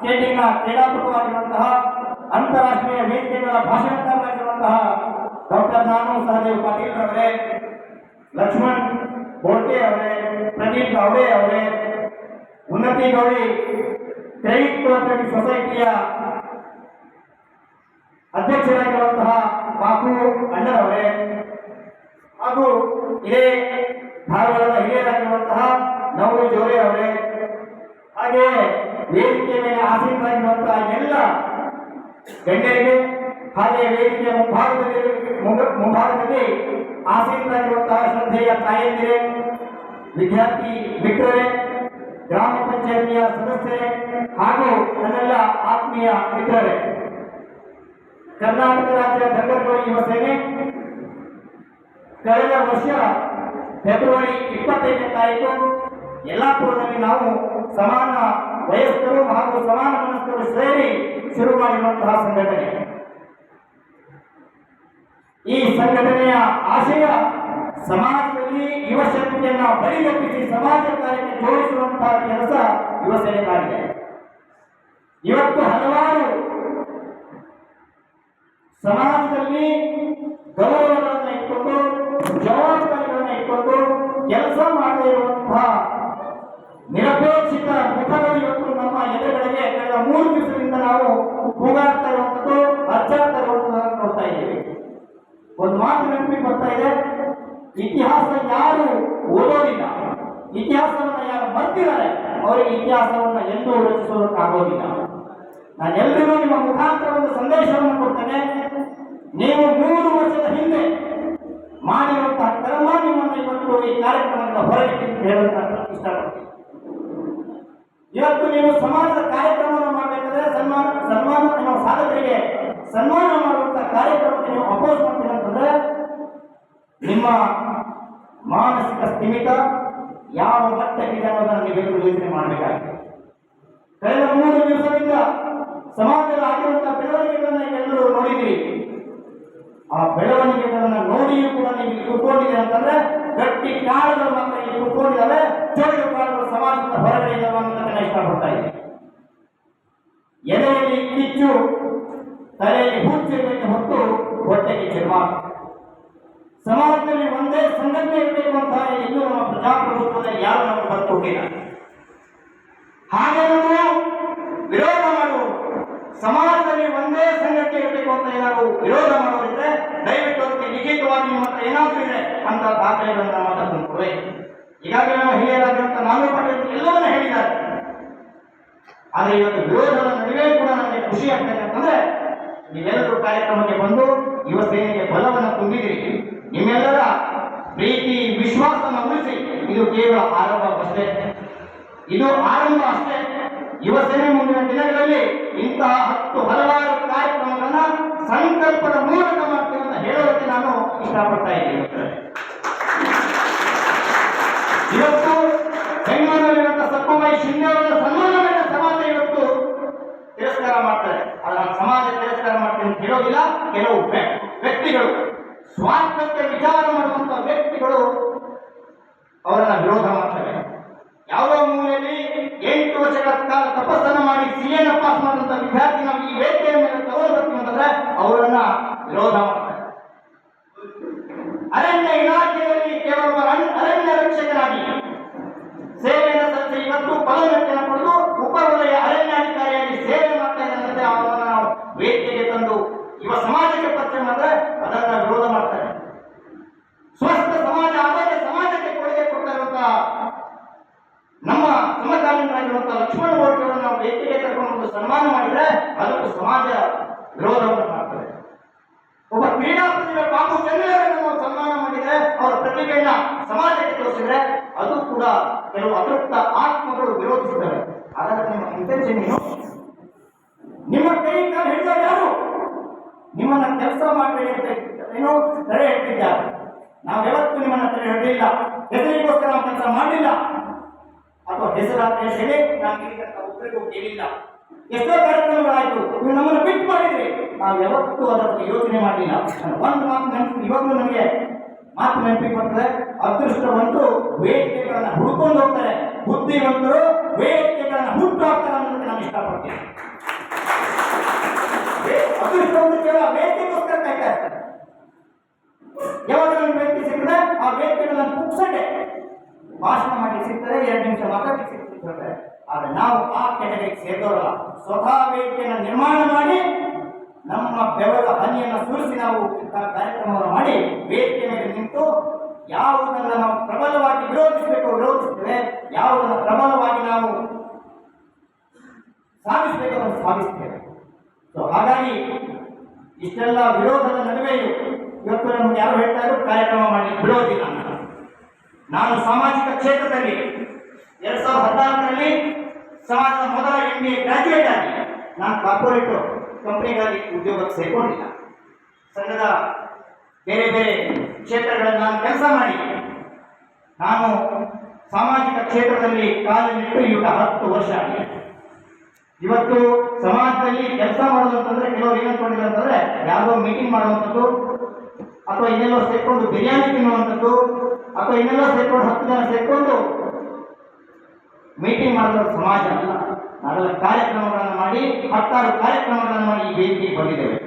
ಸ್ಕೇಟಿಂಗ್ನ ಕ್ರೀಡಾಪಟುವಾಗಿರುವಂತಹ ಅಂತಾರಾಷ್ಟ್ರೀಯ ವೇದಿಕೆಗಳ ಭಾಷಣಕಾರರಾಗಿರುವಂತಹ ಡಾಕ್ಟರ್ ನಾನು ಸಹದೇವ್ ಪಾಟೀಲ್ ಅವರೇ ಲಕ್ಷ್ಮಣ್ ಬೋಲ್ಕೆ ಅವರೇ ಪ್ರದೀಪ್ ಗೌಡೆ ಅವರೇ ಉನ್ನತಿ ಗೌಡಿ ಕ್ರೆಡಿಟ್ ಕೋಆಪರೇಟಿವ್ ಸೊಸೈಟಿಯ ಅಧ್ಯಕ್ಷರಾಗಿರುವಂತಹ ಬಾಪು ಅಣ್ಣರವರೇ ಹಾಗೂ ಇದೇ ಧಾರವಾಡದ ವೇದಿಕೆ ಮೇಲೆ ಆಸೀನರಾಗಿರುವಂತಹ ಎಲ್ಲ ಗಣ್ಯರಿಗೆ ಹಾಗೆ ವೇದಿಕೆಯ ಮುಂಭಾಗದಲ್ಲಿ ಮುಂಭಾಗದಲ್ಲಿ ಆಸೀನರಾಗಿರುವಂತಹ ಶ್ರದ್ಧೆಯ ತಾಯಂದಿರೇ, ವಿದ್ಯಾರ್ಥಿ ಮಿತ್ರರೇ, ಗ್ರಾಮ ಪಂಚಾಯತಿಯ ಸದಸ್ಯರೇ ಹಾಗೂ ನನ್ನೆಲ್ಲ ಆತ್ಮೀಯ ಮಿತ್ರರೇ. ಕರ್ನಾಟಕ ರಾಜ್ಯ ದಂಗರ್ಗೋಳಿ ಯುವ ಸೇನೆ ಕಳೆದ ವರ್ಷ ಫೆಬ್ರವರಿ ಇಪ್ಪತ್ತೈದನೇ ತಾರೀಕು, ಯಲ್ಲಾಪುರದಲ್ಲಿ ನಾವು ಸಮಾನ ವಯಸ್ಕರು ಹಾಗೂ ಸಮಾನ ಮನಸ್ಕರು ಸೇರಿ ಶುರು ಮಾಡಿರುವಂತಹ ಸಂಘಟನೆ. ಈ ಸಂಘಟನೆಯ ಆಶಯ ಸಮಾಜದಲ್ಲಿ ಯುವ ಶಕ್ತಿಯನ್ನ ಬಲಿಗೊಪ್ಪಿಸಿ ಸಮಾಜ ಕಾರ್ಯಕ್ಕೆ ಜೋಡಿಸುವಂತಹ ಕೆಲಸ ಯುವಸೇನೆ ಸೇನೆಗಾಗಿದೆ. ಇವತ್ತು ಹಲವಾರು ಸಮಾಜದಲ್ಲಿ ಗೌರವಗಳನ್ನು ಇಟ್ಕೊಂಡು, ಜವಾಬ್ದಾರಿಗಳನ್ನು ಇಟ್ಕೊಂಡು ಕೆಲಸ ಮಾಡದೇ ಇರುವಂತಹ ನಮ್ಮ ಎದುರುಗಡೆಗೆ ಕಳೆದ ಮೂರು ದಿವಸದಿಂದ ನಾವು ಕೂಗಾಡ್ತಾ ಇರುವಂಥದ್ದು ಅರ್ಚಾಡ್ತಾ ಇರುವಂಥದ್ದನ್ನು ನೋಡ್ತಾ ಇದ್ದೀವಿ. ಒಂದು ಮಾತು ನೆನಪಿಗೆ ಬರ್ತಾ ಇದೆ ಇತಿಹಾಸ ಯಾರು ಓದೋದಿಲ್ಲ, ಇತಿಹಾಸವನ್ನು ಯಾರು ಬರ್ತಿದ್ದಾರೆ ಅವರಿಗೆ ಇತಿಹಾಸವನ್ನ ಎಂದೂ ರಚಿಸೋದಕ್ಕಾಗೋದಿಲ್ಲ. ನಾನು ಎಲ್ರಿಗೂ ನಿಮ್ಮ ಮುಖಾಂತರ ಒಂದು ಸಂದೇಶವನ್ನು ಕೊಡ್ತೇನೆ, ನೀವು ಮೂರು ವರ್ಷದ ಹಿಂದೆ ಮಾಡಿರುವಂತಹ ಕರ್ಮ ನಿಮ್ಮನ್ನು ಇವತ್ತು ಈ ಕಾರ್ಯಕ್ರಮದಿಂದ ಹೊರಗೆ ಹೇಳೋದಕ್ಕೆ ನಾನು ಇಷ್ಟಪಡ್ತೀನಿ. ಇವತ್ತು ನೀವು ಸಮಾಜದ ಕಾರ್ಯಕ್ರಮವನ್ನು ಮಾಡಬೇಕಾದ್ರೆ ಸನ್ಮಾನ ಸನ್ಮಾನ ನಮ್ಮ ಸಾಧಕರಿಗೆ ಸನ್ಮಾನ ಮಾಡುವಂತಹ ಕಾರ್ಯಕ್ರಮಕ್ಕೆ ನೀವು ಅಪೋಸ್ ಮಾಡ್ತೀರಿ ಅಂತಂದ್ರೆ ನಿಮ್ಮ ಮಾನಸಿಕ ಸ್ಥಿಮಿತ ಯಾವ ಮಟ್ಟಕ್ಕಿದೆ ಅನ್ನೋದನ್ನು ನೀವೆಲ್ಲರೂ ಯೋಚನೆ ಮಾಡಬೇಕಾಗಿದೆ ಕಳೆದ ಮೂರು ದಿವಸದಿಂದ ಸಮಾಜದಲ್ಲಿ ಆಗಿರುವಂತಹ ಬೆಳವಣಿಗೆಗಳನ್ನ ಎಲ್ಲರೂ ನೋಡಿದ್ದೀರಿ. ಆ ಬೆಳವಣಿಗೆಗಳನ್ನ ನೋಡಿಯೂ ಕೂಡ ನೀವು ಕುತ್ಕೊಂಡಿದೆ ಅಂತಂದ್ರೆ ಗಟ್ಟಿ ಕಾಳುಗಳು ಮಾತ್ರ ಇಲ್ಲಿ ಕುತ್ಕೊಂಡಿದ್ದಾವೆ ಜೋಡಿ ಕಾಳುಗಳು ಸಮಾಜದ ಹೊರಗಡೆ ಇದ್ದಾವೆ ಇಷ್ಟಪಡ್ತಾ ಇದ್ದೀನಿ ಎದೆಯಲ್ಲಿ ಕಿಚ್ಚು, ತಲೆಯಲ್ಲಿ ಹುಚ್ಚಿರಬೇಕು ಹೊತ್ತು ಹೊಟ್ಟೆಗೆ ಚರ್ಮ. ಸಮಾಜದಲ್ಲಿ ಒಂದೇ ಸಂಘಟನೆ ಇರಬೇಕು ಅಂತ ಇನ್ನೂ ನಮ್ಮ ಪ್ರಜಾಪ್ರಭುತ್ವದಲ್ಲಿ ಯಾರು ನಮಗೆ ಬರ್ಕೊಟ್ಟಿಲ್ಲ ಹಾಗೆ ನಾವು ವಿರೋಧ ಮಾಡುವ ಸಮಾಜದಲ್ಲಿ ಒಂದೇ ಸಂಘಟನೆ ಇರಬೇಕು ಅಂತ ಏನಾದ್ರು ವಿರೋಧ ಮಾಡೋದಿದ್ರೆ ದಯವಿಟ್ಟು ಅದಕ್ಕೆ ಲಿಖಿತವಾಗಿ ನಿಮ್ಮ ಹತ್ರ ಏನಾದ್ರೂ ಇದೆ ಅಂತ ದಾಖಲೆಗಳನ್ನು ನಮ್ಮ ಹತ್ರ ತಂದ್ಕೊಡುವೆ ಈಗಾಗಲೇ ನಾವು ಹಿರಿಯರಾಗಿರುವಂತ ನಾನು ಎಲ್ಲವನ್ನೂ ಎಲ್ಲವನ್ನ ಹೇಳಿದ್ದಾರೆ. ಆದರೆ ಇವತ್ತು ವಿರೋಧದ ನಡುವೆ ಕೂಡ ನನಗೆ ಖುಷಿ ಆಗ್ತದೆ ಅಂತಂದ್ರೆ ನೀವೆಲ್ಲರೂ ಕಾರ್ಯಕ್ರಮಕ್ಕೆ ಬಂದು ಯುವಸೇನೆಗೆ ಬಲವನ್ನು ತುಂಬಿದಿರಿ ನಿಮ್ಮೆಲ್ಲರ ಪ್ರೀತಿ, ವಿಶ್ವಾಸವನ್ನು ಉಳಿಸಿ. ಇದು ಕೇವಲ ಆರಂಭ ಅಷ್ಟೇ. ಇದು ಆರಂಭ ಅಷ್ಟೇ. ಯುವ ಸೇನೆ ಮುಂದಿನ ದಿನಗಳಲ್ಲಿ ಇಂತಹ ಹತ್ತು ಹಲವಾರು ಕಾರ್ಯಕ್ರಮಗಳನ್ನ ಸಂಕಲ್ಪದ ಮೂಲಕ ಮಾಡ್ತೀವಿ ಅಂತ ಹೇಳೋದಕ್ಕೆ ನಾನು ಇಷ್ಟಪಡ್ತಾ ಇದ್ದೀನಿ. ಇವತ್ತು ಬೆಂಗಳೂರಿನ ಸಕ್ಕುಬಾಯಿ ಶಿಂದೆ ಅವರ ಇವತ್ತು ತಿರಸ್ಕಾರ ಮಾಡ್ತಾರೆ. ಆದ್ರೆ ನಮ್ಮ ಸಮಾಜ ತಿರಸ್ಕಾರ ಮಾಡ್ತೇನೆ ಅಂತ ಹೇಳೋದಿಲ್ಲ, ಕೆಲವು ವ್ಯಕ್ತಿಗಳು. ಸ್ವಾರ್ಥಕ್ಕೆ ವಿಚಾರ ಮಾಡುವಂತಹ ವ್ಯಕ್ತಿಗಳು ಅವರನ್ನ ವಿರೋಧ ಮಾಡ್ತಾರೆ. ಯಾವ ಮೂಲೆಯಲ್ಲಿ ಎಂಟು ವರ್ಷಗಳ ಕಾಲ ತಪಸ್ಸನ್ನು ಮಾಡಿ ಸಿಎನ ಪಾಸ್ ಮಾಡಿದಂತ ವಿದ್ಯಾರ್ಥಿ ನಾವು ಈ ವೇದಿಕೆಯ ಮೇಲೆ ತಗೊಳ್ಬೇಕು ಅಂತಂದ್ರೆ ಅವರನ್ನ ವಿರೋಧ ಮಾಡ್ತಾರೆ ಅರಣ್ಯ ಇಲಾಖೆಯಲ್ಲಿ ಕೇವಲ ಒಬ್ಬ ಅರಣ್ಯ- ಅರಣ್ಯ ರಕ್ಷಕರಾಗಿ ಸೇವೆಯನ್ನು ಸಲ್ಲಿಸಿ ಇವತ್ತು ಪದೋನ್ನತಿಯನ್ನು ಪಡೆದು ಉಪವಲಯ ಅರಣ್ಯಾಧಿಕಾರಿಯಾಗಿ ಸೇವೆ ಮಾಡ್ತಾ ಇದ್ದಾರೆ ಅವರನ್ನು ನಾವು ವೇದಿಕೆಗೆ ತಂದು ಯುವ ಸಮಾಜಕ್ಕೆ ಪರಿಚಯ ಮಾಡಿದ್ರೆ ಅದನ್ನ ವಿರೋಧ ಮಾಡ್ತಾರೆ ಸ್ವಸ್ಥ ಸಮಾಜ ಆರೋಗ್ಯ ಸಮಾಜಕ್ಕೆ ಕೊಡುಗೆ ಕೊಡ್ತಾ ಇರುವಂತಹ ನಮ್ಮ ಸಮಕಾಲೀನರಾಗಿರುವಂತಹ ಲಕ್ಷ್ಮಣ ಬೋರ್ಡ್ಗಳನ್ನು ನಾವು ವೇದಿಕೆಗೆ ಕರ್ಕೊಂಡು ಒಂದು ಸನ್ಮಾನ ಮಾಡಿದ್ರೆ ಅದಕ್ಕೂ ಸಮಾಜ ವಿರೋಧವನ್ನು ಮಾಡ್ತಾರೆ ಒಬ್ಬ ಕ್ರೀಡಾ ಪ್ರತಿಭೆ ಬಾಬು ಚಂದ್ರರನ್ನು ನಾವು ಸನ್ಮಾನ ಮಾಡಿದ್ರೆ ಅವರ ಪ್ರತಿಭೆಯನ್ನ ತೋರಿಸಿದ್ರೆ ಅದು ಕೂಡ ಕೆಲವು ಅತೃಪ್ತ ಆತ್ಮಗಳು ವಿರೋಧಿಸಿದ್ದಾರೆ ಹಾಗಾದ್ರೆ ನಿಮ್ಮ ಇಂಟೆನ್ಷನ್ ಏನು? ನಿಮ್ಮ ಕೈ ಕಾಲು ಹಿಡಿದ ಯಾರು? ನಿಮ್ಮನ್ನ ಕೆಲಸ ಮಾಡಬೇಡಿ ಅಂತ ಏನೋ ತಡೆ ನಾವು ಯಾವತ್ತೂ ನಿಮ್ಮನ್ನ ತಡೆ ಹಿಡಿದಿಲ್ಲ. ಹೆಸರಿಗೋಸ್ಕರ ನಾವು ಕೆಲಸ ಮಾಡಲಿಲ್ಲ. ಅಥವಾ ಹೆಸರಾದ ಹೇಳಿ ನಾವು ಒಬ್ಬರಿಗೂ ಕೇಳಿಲ್ಲ. ಎಷ್ಟೋ ಕಾರ್ಯಕ್ರಮಗಳಾಯ್ತು. ನೀವು ನಮ್ಮನ್ನು ಬಿಟ್ಟು ಮಾಡಿದ್ರಿ. ನಾವು ಯಾವತ್ತೂ ಅದರ ಯೋಚನೆ ಮಾಡಲಿಲ್ಲ. ಒಂದು ಮಾತು ನೆನಪು ಇವಾಗಲೂ ನಮಗೆ ಮಾತು ನೆನಪಿಗೆ ಬರ್ತದೆ. ಅದೃಷ್ಟವಂತರು ವೇದಿಕೆಗಳನ್ನ ಹುಡ್ಕೊಂಡು ಹೋಗ್ತಾರೆ. ಬುದ್ಧಿವಂತರು ಬೇಡಿಕೆಗಳನ್ನ ಹುಟ್ಟು ಹಾಕ್ತಾರೆ ಅನ್ನೋದಕ್ಕೆ ನಾನು ಇಷ್ಟಪಡ್ತೀನಿ ಅದೃಷ್ಟವಂತರು ಕೇವಲ ಬೇಡಿಕೆಗೋಸ್ಕರ ಕಾಯ್ತಾ ಇರ್ತಾರೆ. ಯಾವಾಗ ವ್ಯಕ್ತಿ ಸಿಕ್ಕಿದ್ರೆ ಆ ಬೇಡಿಕೆಗಳನ್ನ ಪುಕ್ಸಟೆ. ಭಾಷಣ ಮಾಡಿ ಸಿಗ್ತಾರೆ ಎರಡು ನಿಮಿಷ ಮಾತಾಡಿ ಸಿಗ್ತಿರ್ತಾರೆ ಆದರೆ ನಾವು ಆ ಕೆಟಗರಿಗೆ ಸೇರಿದವರಲ್ಲ. ಸ್ವತಃ ವೇದಿಕೆಯನ್ನು ನಿರ್ಮಾಣ ಮಾಡಿ, ನಮ್ಮ ಬೆವರ ಹನಿಯನ್ನು ಸುರಿಸಿ ನಾವು ಕಾರ್ಯಕ್ರಮವನ್ನು ಮಾಡಿ, ವೇದಿಕೆ ಮೇಲೆ ನಿಂತು ಯಾವುದನ್ನು ನಾವು ಪ್ರಬಲವಾಗಿ ವಿರೋಧಿಸಬೇಕು ವಿರೋಧಿಸುತ್ತೇವೆ ಯಾವುದನ್ನು ಪ್ರಬಲವಾಗಿ ನಾವು ಸಾಧಿಸಬೇಕು ಅದನ್ನು ಸಾಧಿಸ್ತೇವೆ. ಸೊ ಹಾಗಾಗಿ ಇಷ್ಟೆಲ್ಲ ವಿರೋಧದ ನಡುವೆಯೂ ಇವತ್ತು ನಮ್ಗೆ ಯಾರು ಹೇಳ್ತಾ ಇದ್ರು, ಕಾರ್ಯಕ್ರಮ ಮಾಡಿ ಬಿಡೋದಿಲ್ಲ ನಾನು. ಸಾಮಾಜಿಕ ಕ್ಷೇತ್ರದಲ್ಲಿ ಎರಡ್ ಸಾವಿರದ ಹದಿನಾಲ್ಕರಲ್ಲಿ ಸಮಾಜದ ಮೊದಲ ಎಂ ಎ ಗ್ರಾಜ್ಯುಯೇಟ್ ಆಗಿ ನಾನು ಕಾರ್ಪೊರೇಟ್ ಕಂಪನಿಗಳಲ್ಲಿ ಉದ್ಯೋಗಕ್ಕೆ ಸೇರ್ಕೊಂಡಿಲ್ಲ. ಸಂಘದ ಬೇರೆ ಬೇರೆ ಕ್ಷೇತ್ರಗಳಲ್ಲಿ ನಾನು ಕೆಲಸ ಮಾಡಿ. ನಾನು ಸಾಮಾಜಿಕ ಕ್ಷೇತ್ರದಲ್ಲಿ ಕಾಲನಿಟ್ಟು ಈಗ ಹತ್ತು ವರ್ಷ ಆಗಿದೆ. ಇವತ್ತು ಸಮಾಜದಲ್ಲಿ ಕೆಲಸ ಮಾಡೋದು ಅಂತಂದ್ರೆ ಕೆಲವರು ಏನ್ ಅನ್ಕೊಂಡಿದ್ದಾರೆ ಅಂತಂದ್ರೆ ಯಾವುದೋ ಮೀಟಿಂಗ್ ಮಾಡುವಂಥದ್ದು, ಅಥವಾ ಇನ್ನೆಲ್ಲೋ ಸೇರ್ಕೊಂಡು ಬಿರಿಯಾನಿ ತಿನ್ನುವಂಥದ್ದು, ಅಥವಾ ಇನ್ನೆಲ್ಲೋ ಸೇರ್ಕೊಂಡು ಹತ್ತು ಜನ ಸೇರ್ಕೊಂಡು ಮೀಟಿಂಗ್ ಮಾಡಿದ ಸಮಾಜ ಅಲ್ಲ. ನಾವೆಲ್ಲ ಕಾರ್ಯಕ್ರಮಗಳನ್ನು ಮಾಡಿ, ಹತ್ತಾರು ಕಾರ್ಯಕ್ರಮಗಳನ್ನು ಮಾಡಿ ಈ ವೇದಿಕೆಗೆ ಬಂದಿದ್ದೇವೆ.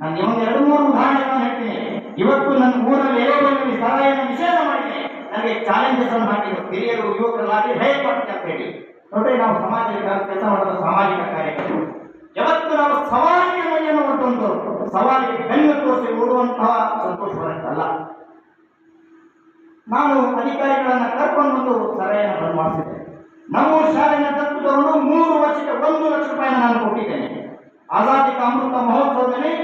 ನಾನು ನಿಮಗೆ ಎರಡು ಮೂರು ಉದಾಹರಣೆಗಳನ್ನು ಹೇಳ್ತೀನಿ. ಇವತ್ತು ನನ್ನ ಊರಲ್ಲಿ ಎಲೆಗಳಲ್ಲಿ ಸಲಹೆಯನ್ನು ನಿಷೇಧ ಮಾಡಿದೆ ನನಗೆ ಚಾಲೆಂಜಸ್ ಅನ್ನು ಹಾಕಿದ್ರು. ಹಿರಿಯರು ಯುವಕರಲ್ಲಾಗಿ ಭಯ ಮಾಡ್ತೀವಿ ಅಂತ ಹೇಳಿ. ನೋಡ್ರಿ, ನಾವು ಸಮಾಜದ ಕೆಲಸ ಮಾಡುವ ಸಾಮಾಜಿಕ ಕಾರ್ಯಕ್ರಮ ಯಾವತ್ತು ನಾವು ಸವಾಲಿಗೆ ಮೈಯನ್ನು ಒಡ್ಡುವಂತ ಸವಾಲಿಗೆ ಬೆನ್ನು ತೋರಿಸಿ ಓಡುವಂತಹ ಸಂತೋಷ ಬರುತ್ತಲ್ಲ ನಾನು ಅಧಿಕಾರಿಗಳನ್ನ ಕರ್ಕೊಂಡು ಬಂದು ಸಲಹೆಯನ್ನು ಬಂದ್ ಮಾಡಿಸಿದ್ದೆ. ನಮ್ಮ ಶಾಲೆಯ ತತ್ವದವರು ಮೂರು ವರ್ಷಕ್ಕೆ ಒಂದು ಲಕ್ಷ ರೂಪಾಯಿನ ನಾನು ಕೊಟ್ಟಿದ್ದೇನೆ. ಆಜಾದಿ ಅಮೃತ ಮಹೋತ್ಸವದಲ್ಲಿ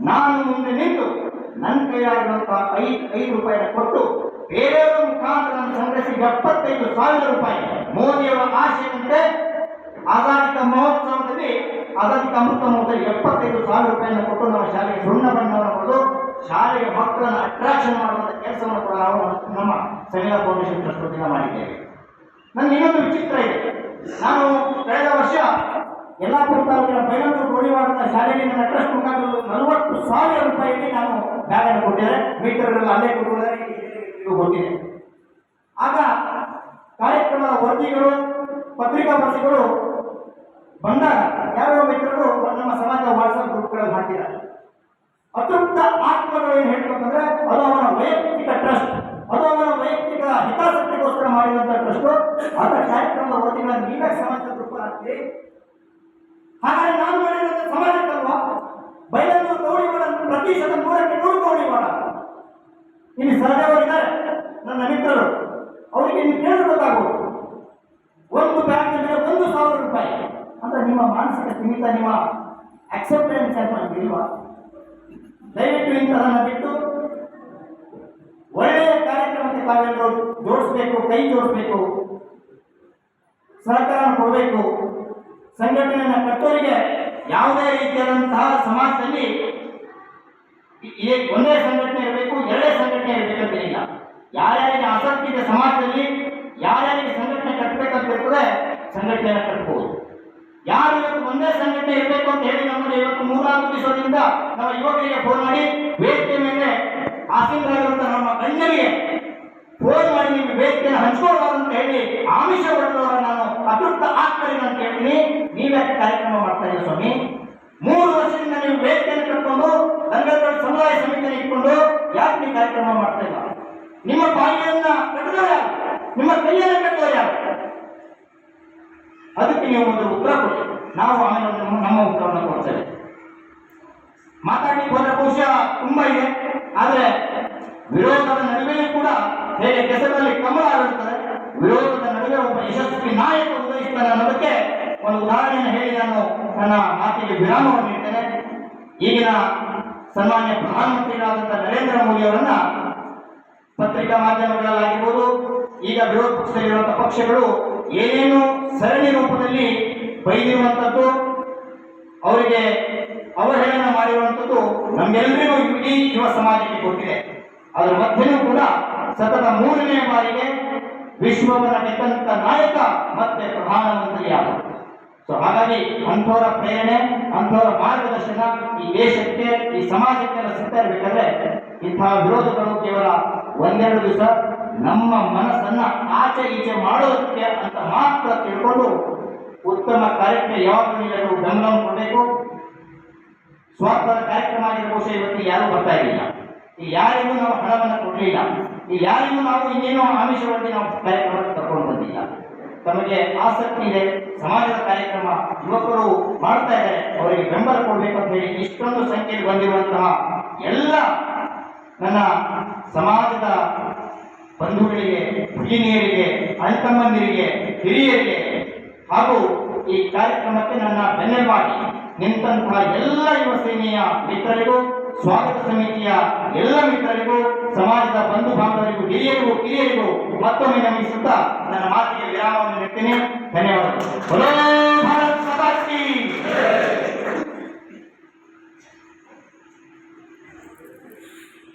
ನಾನು ಮುಂದೆ ನಿಂತು ನನ್ನ ಕೈಯಾಗಿರುವಂತಹ ಐದು ಐದು ರೂಪಾಯಿನ ಕೊಟ್ಟು ಬೇರೆಯವರ ಮುಖಾಂತರ ನಾನು ಸಂಗ್ರಹಿಸಿ ಎಪ್ಪತ್ತೈದು ಸಾವಿರ ರೂಪಾಯಿ ಮೋದಿಯವರ ಆಶಯದಂತೆ ಆಜಾದಿ ಮಹೋತ್ಸವದಲ್ಲಿ, ಆಜಾದಿ ಅಮೃತ ಮಹೋತ್ಸವ ಎಪ್ಪತ್ತೈದು ಸಾವಿರ ರೂಪಾಯಿನ ಕೊಟ್ಟು ನಮ್ಮ ಶಾಲೆಗೆ ಸುಣ್ಣ ಬಣ್ಣವನ್ನು ಕೊಡೋದು. ಶಾಲೆಯ ಮಕ್ಕಳನ್ನು ಅಟ್ರಾಕ್ಷನ್ ಮಾಡುವಂಥ ಕೆಲಸವನ್ನು ಕೂಡ ನಾವು ನಮ್ಮ ಸಂಘ ಫೌಂಡೇಶನ್ ಟ್ರಸ್ಟ್ ವತಿಯಿಂದ ಮಾಡಿದ್ದೇವೆ. ನನ್ನ ಇನ್ನೊಂದು ವಿಚಿತ್ರ ಇದೆ. ನಾನು ಕಳೆದ ವರ್ಷ ಯಲ್ಲಾಪುರ ತಾಲೂಕಿನ ಬೈಲೂರು ಗೋಳಿವಾಡದ ಶಾಲೆಗೆ ನನ್ನ ಟ್ರಸ್ಟ್ ಮುಖಾಂತರ ನಲವತ್ತು ಸಾವಿರ ರೂಪಾಯಿಗೆ ನಾನು ಬ್ಯಾಗನ್ನು ಕೊಟ್ಟಿದ್ದೆ ಮೀಟರ್ಗಳು ಅಲ್ಲೇ ಕೊಟ್ಟು ಹೋಗಿದೆ ಆಗ ಕಾರ್ಯಕ್ರಮದ ವರದಿಗಳು, ಪತ್ರಿಕಾ ವರದಿಗಳು ಬಂದಾಗ ಯಾವ್ಯಾವ ಮಿತ್ರರು ನಮ್ಮ ಸಮಾಜ ವಾಟ್ಸಪ್ ಗ್ರೂಪ್ಗಳಲ್ಲಿ ಹಾಕಿದ್ದಾರೆ. ಅತೃಪ್ತ ಆತ್ಮಗಳು ಏನು ಹೇಳ್ಬೇಕಂದ್ರೆ ಅದು ಅವರ ವೈಯಕ್ತಿಕ ಟ್ರಸ್ಟ್ ಅದು ಅವರ ವೈಯಕ್ತಿಕ ಹಿತಾಸಕ್ತಿಗೋಸ್ಕರ ಮಾಡಿದಂತ ಟ್ರಸ್ಟ್ ಆದ ಕಾರ್ಯಕ್ರಮದ ವರದಿಗಳನ್ನು ನೀವೇ ಸಮಾಜ ಗ್ರೂಪ್ ಹಾಗಾದ್ರೆ ನಾನು ಮಾಡಿದಂತ ಸಮಾಜಕ್ಕಲ್ವಾ? ಬೈಲೂರು ಗೌಡಿವಾಡ ಪ್ರತಿಶತ ನೂರಕ್ಕೆ ನೂರು ಗೌಡಿವಾಡ ಇಲ್ಲಿ ಸಹಜವಾಗಿದ್ದಾರೆ ನನ್ನ ಮಿತ್ರರು. ಅವರಿಗೆ ನೀವು ಕೇಳಿ ಗೊತ್ತಾಗ್ಬೋದು. ಒಂದು ಬ್ಯಾಂಕ್ ಅಂದರೆ ಒಂದು ಸಾವಿರ ರೂಪಾಯಿ. ಅಂತ ನಿಮ್ಮ ಮಾನಸಿಕ ಸೀಮಿತ ನಿಮ್ಮ ಅಕ್ಸೆಪ್ಟೆನ್ಸ್ ಅಂತ ಇಲ್ವಾ? ದಯವಿಟ್ಟು ತರನ ಬಿಟ್ಟು ಒಳ್ಳೆಯ ಕಾರ್ಯಕ್ರಮಕ್ಕೆ ತಾವೆಲ್ಲರೂ ಜೋಡಿಸ್ಬೇಕು, ಕೈ ಜೋಡಿಸ್ಬೇಕು. ಸಹಕಾರ ಕೊಡಬೇಕು. ಸಂಘಟನೆಯನ್ನ ಕಟ್ಟೋರಿಗೆ ಯಾವುದೇ ರೀತಿಯಾದಂತಹ ಸಮಾಜದಲ್ಲಿ ಒಂದೇ ಸಂಘಟನೆ ಇರಬೇಕು, ಎರಡೇ ಸಂಘಟನೆ ಇರಬೇಕಂತೇನಿಲ್ಲ ಯಾರ್ಯಾರಿಗೆ ಆಸಕ್ತಿ ಇದೆ ಸಮಾಜದಲ್ಲಿ, ಯಾರ್ಯಾರಿಗೆ ಸಂಘಟನೆ ಕಟ್ಟಬೇಕಂತ ಇರ್ತದೆ ಸಂಘಟನೆಯನ್ನು ಕಟ್ಟಬಹುದು. ಯಾರು ಇವತ್ತು ಒಂದೇ ಸಂಘಟನೆ ಇರಬೇಕು ಅಂತ ಹೇಳಿ ನಮ್ಮಲ್ಲಿ ಇವತ್ತು ಮೂರ್ನಾಲ್ಕು ದಿವಸದಿಂದ ನಮ್ಮ ಯುವಕರಿಗೆ ಫೋನ್ ಮಾಡಿ, ವೇದಿಕೆ ಮೇಲೆ ಆಸೀನರಾಗಿರುವಂತಹ ನಮ್ಮ ಗಣ್ಯರಿಗೆ ಫೋನ್ ಮಾಡಿ ನಿಮ್ಗೆ ವೇದಿಕೆಯನ್ನು ಹಂಚ್ಕೊಳ್ಳೋದು ಅಂತ ಹೇಳಿ ಆಮಿಷ ಹೊಡೆದವರ ನಾನು ಅತೃಪ್ತ ಆಗ್ತಾರೆ ಅಂತ ಹೇಳ್ತೀನಿ. ನೀವ್ಯಾಕೆ ಕಾರ್ಯಕ್ರಮ ಮಾಡ್ತಾ ಇದ್ದೀವಿ ಸ್ವಾಮಿ? ಮೂರು ವರ್ಷದಿಂದ ನೀವು ವೇದಿಕೆಯನ್ನು ಕಟ್ಕೊಂಡು ರಂಗಗಳ ಸಮುದಾಯ ಸಮಿತಿಯನ್ನು ಇಟ್ಕೊಂಡು ಯಾಕೆ ನೀವು ಕಾರ್ಯಕ್ರಮ ಮಾಡ್ತಾ ಇಲ್ಲ ನಿಮ್ಮ ಬಾಯಿಯನ್ನ ಕಟ್ಟಿದವರು ಯಾರು? ನಿಮ್ಮ ಕೈಯನ್ನ ಯಾರು? ಅದಕ್ಕೆ ನೀವು ಒಂದು ಉತ್ತರ ಕೊಡಿ. ನಾವು ಆಮೇಲೆ ನಮ್ಮ ಉತ್ತರವನ್ನು ಕೊಡ್ತೇವೆ. ಮಾತಾಡ್ಲಿಕ್ಕೆ ಹೋದ ಬಹುಶಃ ತುಂಬಾ ಇದೆ. ಆದ್ರೆ ವಿರೋಧದ ನಡುವೆಯೂ ಕೂಡ ಹೇಗೆ ಕೆಸರಲ್ಲಿ ಕಮಲ ಆಗುತ್ತದೆ ವಿರೋಧದ ನಡುವೆ ಒಬ್ಬ ಯಶಸ್ವಿ ನಾಯಕ ಉದಯಿಸ್ತಾನೆ ಅನ್ನೋದಕ್ಕೆ ಒಂದು ಉದಾಹರಣೆಯನ್ನು ಹೇಳಿ ನಾನು ನನ್ನ ಮಾತಿಗೆ ವಿರಾಮವನ್ನು ನೀಡ್ತೇನೆ. ಈಗಿನ ಸನ್ಮಾನ್ಯ ಪ್ರಧಾನಮಂತ್ರಿಗಳಾದಂಥ ನರೇಂದ್ರ ಮೋದಿ ಅವರನ್ನ ಪತ್ರಿಕಾ ಮಾಧ್ಯಮಗಳಲ್ಲಾಗಿರ್ಬೋದು, ಈಗ ವಿರೋಧ ಪಕ್ಷದಲ್ಲಿರುವಂತಹ ಪಕ್ಷಗಳು ಏನೇನು ಸರಣಿ ರೂಪದಲ್ಲಿ ಬೈದಿರುವಂಥದ್ದು, ಅವರಿಗೆ ಅವಹೇಳನ ಮಾಡಿರುವಂಥದ್ದು ನಮ್ಗೆಲ್ಲರಿಗೂ ಇಡೀ ಯುವ ಸಮಾಜಕ್ಕೆ ಗೊತ್ತಿದೆ. ಅದರ ಮಧ್ಯೆಯೂ ಕೂಡ ಸತತ ಮೂರನೇ ಬಾರಿಗೆ ವಿಶ್ವವರ ಗೆದ್ದಂತ ನಾಯಕ ಮತ್ತೆ ಪ್ರಧಾನಮಂತ್ರಿ ಆದ ಸೊ ಹಾಗಾಗಿ ಅಂಥವರ ಪ್ರೇರಣೆ, ಅಂಥವರ ಮಾರ್ಗದರ್ಶನ ಈ ದೇಶಕ್ಕೆ, ಈ ಸಮಾಜಕ್ಕೆಲ್ಲ ಸಿಗ್ತಾ ಇರಬೇಕಾದ್ರೆ ಇಂತಹ ವಿರೋಧಗಳು ಕೇವಲ ಒಂದೆರಡು ದಿವಸ ನಮ್ಮ ಮನಸ್ಸನ್ನ ಆಚೆ ಈಚೆ ಮಾಡೋದಕ್ಕೆ ಅಂತ ಮಾತ್ರ ತಿಳ್ಕೊಂಡು ಉತ್ತಮ ಕಾರ್ಯಕ್ರಮ ಯಾವಾಗಲೂ ಎಲ್ಲರೂ ಗಮನ ಕೊಡಬೇಕು. ಸ್ವಾರ್ಥದ ಕಾರ್ಯಕ್ರಮ ಆಗಿರಬಹುದು ಇವತ್ತು ಯಾರೂ ಬರ್ತಾ ಇರಲಿಲ್ಲ. ಈ ಯಾರಿಗೂ ನಾವು ಹಣವನ್ನು ಕೊಡಲಿಲ್ಲ, ಈ ಯಾರಿಗೂ ನಾವು ಇನ್ನೇನೋ ಆಮಿಷವಾಗಿ ನಾವು ಕಾರ್ಯಕ್ರಮಕ್ಕೆ ತಗೊಂಡು ಬಂದಿಲ್ಲ. ತಮಗೆ ಆಸಕ್ತಿ ಇದೆ, ಸಮಾಜದ ಕಾರ್ಯಕ್ರಮ ಯುವಕರು ಮಾಡ್ತಾ ಇದ್ದಾರೆ, ಅವರಿಗೆ ಬೆಂಬಲ ಅಂತ ಹೇಳಿ ಇಷ್ಟೊಂದು ಸಂಖ್ಯೆಯಲ್ಲಿ ಬಂದಿರುವಂತಹ ಎಲ್ಲ ನನ್ನ ಸಮಾಜದ ಬಂಧುಗಳಿಗೆ, ಭಗಿನಿಯರಿಗೆ, ಅಣ್ತಮ್ಮಂದಿರಿಗೆ, ಹಿರಿಯರಿಗೆ ಹಾಗೂ ಈ ಕಾರ್ಯಕ್ರಮಕ್ಕೆ ನನ್ನ ಬೆನ್ನೆಲುಬಾಗಿ ನಿಂತಹ ಎಲ್ಲ ಯುವ ಸೇನೆಯ ಮಿತ್ರರಿಗೂ ಸ್ವಾಗತ ಸಮಿತಿಯ ಎಲ್ಲ ಮಿತ್ರರಿಗೂ, ಸಮಾಜದ ಬಂಧು ಬಾಂಧವರಿಗೂ, ಹಿರಿಯರಿಗೂ, ಕಿರಿಯರಿಗೂ ಮತ್ತೊಮ್ಮೆ ನಮಿಸುತ್ತಾ ನನ್ನ ಮಾತಿಗೆ ವಿರಾಮವನ್ನು ನೀಡುತ್ತೇನೆ ಧನ್ಯವಾದಗಳು.